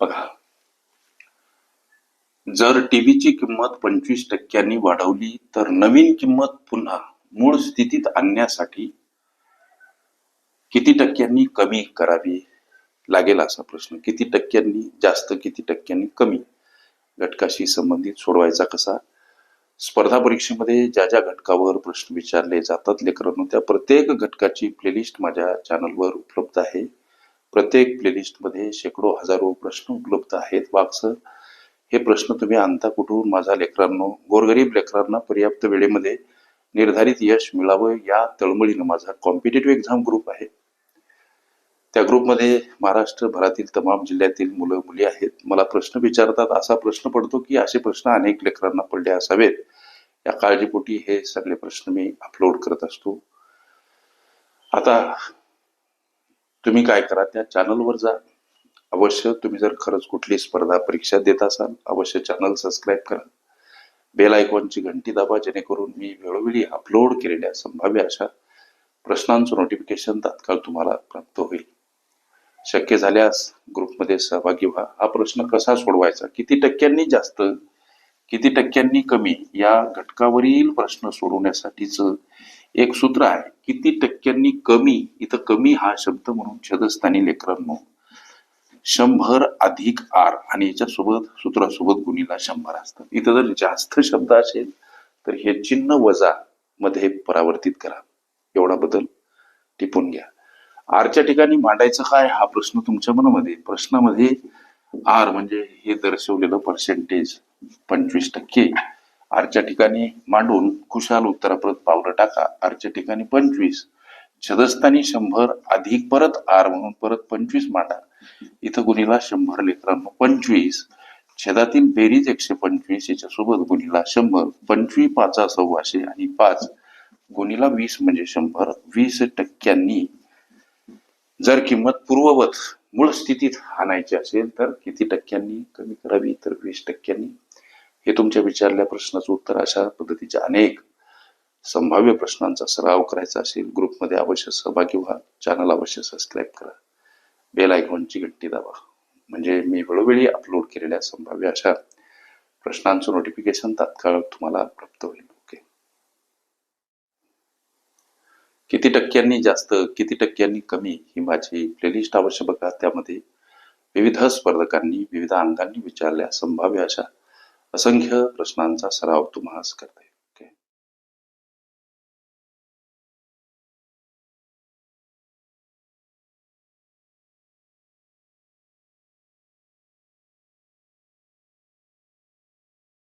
बघा. जर टीव्हीची किंमत पंचवीस टक्क्यांनी वाढवली तर नवीन किंमत पुन्हा मूळ स्थितीत आणण्यासाठी किती टक्क्यांनी कमी करावी लागेल असा प्रश्न. किती टक्क्यांनी जास्त किती टक्क्यांनी कमी घटकाशी संबंधित सोडवायचा कसा? स्पर्धा परीक्षेमध्ये ज्या ज्या घटकावर प्रश्न विचारले जातात लेकरांनो त्या प्रत्येक घटकाची प्लेलिस्ट माझ्या चॅनलवर उपलब्ध आहे. प्रत्येक प्लेलिस्टमध्ये शेकडो हजारो प्रश्न उपलब्ध आहेत. वाक्सर हे प्रश्न तुम्ही आणता कुठून? माझ्या लेकरांनो गोरगरीब लेकरांना पर्याप्त वेळेमध्ये निर्धारित यश मिळावं या तळमळीनं माझा कॉम्पिटेटिव्ह एक्झाम ग्रुप आहे. त्या ग्रुपमध्ये महाराष्ट्रभरातील तमाम जिल्ह्यातील मुलं मुली आहेत. मला प्रश्न विचारतात. असा प्रश्न पडतो की असे प्रश्न अनेक लेकरांना पडले असावेत. या काळजीपोटी हे सगळे प्रश्न मी अपलोड करत असतो. आता तुम्ही काय करा त्या चॅनलवर जा. अवश्य तुम्ही जर खरंच कुठली स्पर्धा परीक्षा देत असाल अवश्य चॅनल सबस्क्राईब करा. बेल आयकॉनची घंटी दाबा जेणेकरून मी वेळोवेळी अपलोड केलेल्या संभाव्य अशा प्रश्नांचं नोटिफिकेशन तात्काळ तुम्हाला प्राप्त होईल. शक्य झाल्यास ग्रुपमध्ये सहभागी व्हा. हा प्रश्न कसा सोडवायचा? किती टक्क्यांनी जास्त किती टक्क्यांनी कमी? या घटकावरील प्रश्न सोडवण्यासाठीच एक सूत्र आहे किती टक्क्यांनी कमी इथं कमी हा शब्द म्हणून छदस्थानी लेकरांनो शंभर अधिक आर आणि याच्यासोबत सूत्रासोबत गुणीला शंभर असतात. इथं जर जास्त शब्द असेल तर हे चिन्ह वजा मध्ये परावर्तित करा. एवढा बदल टिपून घ्या. आरच्या ठिकाणी मांडायचं काय? हा प्रश्न तुमच्या मनामध्ये. प्रश्नामध्ये आर म्हणजे हे दर्शवलेलं पर्सेंटेज पंचवीस टक्के. आरच्या ठिकाणी मांडून खुशाल उत्तराप्रत पावलं टाका. आरच्या ठिकाणी पंचवीस. छदस्थानी शंभर अधिक परत आर म्हणून परत पंचवीस मांडा. इथं गुणीला शंभर लेकरांनो पंचवीस. छेदातील बेरीज एकशे पंचवीस याच्यासोबत गुणीला शंभर. पंचवीस पाचा सव्वाशे आणि पाच. गुणीला वीस म्हणजे शंभर. वीस टक्क्यांनी जर किंमत पूर्ववत मूळ स्थितीत आणायची असेल तर किती टक्क्यांनी? कमी करावी तर वीस टक्क्यांनी. हे तुमच्या विचारल्या प्रश्नाचं उत्तर अशा पद्धतीच्या अनेक संभाव्य प्रश्नांचा सराव करायचा असेल ग्रुपमध्ये अवश्य सहभागी व्हा चॅनल अवश्य सबस्क्राईब करा. बेल आयकॉनची घंटी दाबा. म्हणजे मी वेळोवेळी अपलोड केलेल्या संभाव्य अशा प्रश्नांचं नोटिफिकेशन तात्काळ तुम्हाला प्राप्त होईल. ओके किती टक्क्यांनी जास्त किती टक्क्यांनी कमी ही माझी प्लेलिस्ट अवश्य बघा. त्यामध्ये विविध स्पर्धकांनी विविध अंगांनी विचारल्या संभाव्य अशा असंख्य प्रश्नांचा सराव तुम्हाला करते